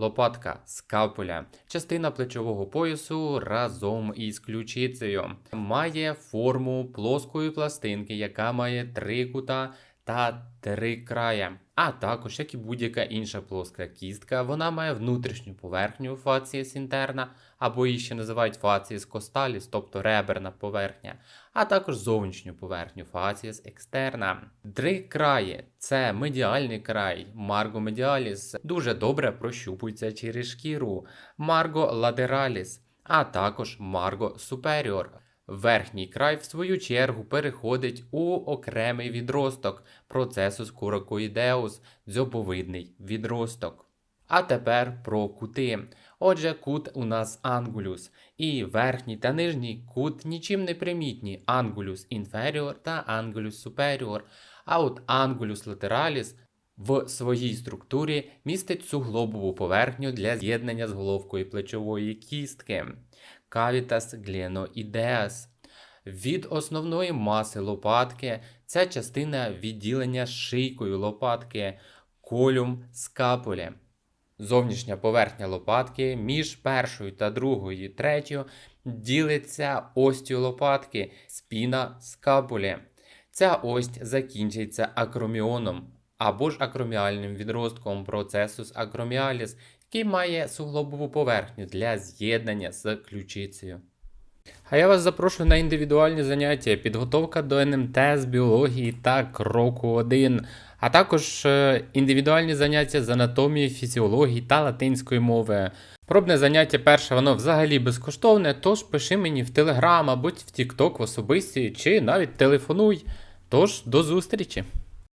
лопатка скапуля, частина плечового поясу разом із ключицею. Має форму плоскої пластинки, яка має три кута та три края. А також, як і будь-яка інша плоска кістка, вона має внутрішню поверхню фацієс інтерна, або її ще називають фацієс косталіс, тобто реберна поверхня, а також зовнішню поверхню фацієс екстерна. Три краї це медіальний край, марго медіаліс, дуже добре прощупується через шкіру, марго латераліс, а також марго суперіор. Верхній край, в свою чергу, переходить у окремий відросток процесус скурокоїдеус, дзьобовидний відросток. А тепер про кути. Отже, кут у нас ангулюс, і верхній та нижній кут нічим не примітні ангулюс інферіор та ангулюс суперіор. А от ангулюс латераліс в своїй структурі містить суглобову поверхню для з'єднання з головкою плечової кістки. Cavitas glenoideas. Від основної маси лопатки ця частина відділення шийкою лопатки колюм скапулі. Зовнішня поверхня лопатки між першою та другою третьою ділиться остю лопатки спіна скапулі. Ця ось закінчується акроміоном або ж акроміальним відростком процесус акроміаліс, який має суглобову поверхню для з'єднання з ключицею. А я вас запрошую на індивідуальні заняття, підготовка до НМТ з біології та кроку 1, а також е, індивідуальні заняття з анатомії, фізіології та латинської мови. Пробне заняття перше, воно взагалі безкоштовне, тож пиши мені в Телеграм або в Тікток в особисті, чи навіть телефонуй. Тож до зустрічі!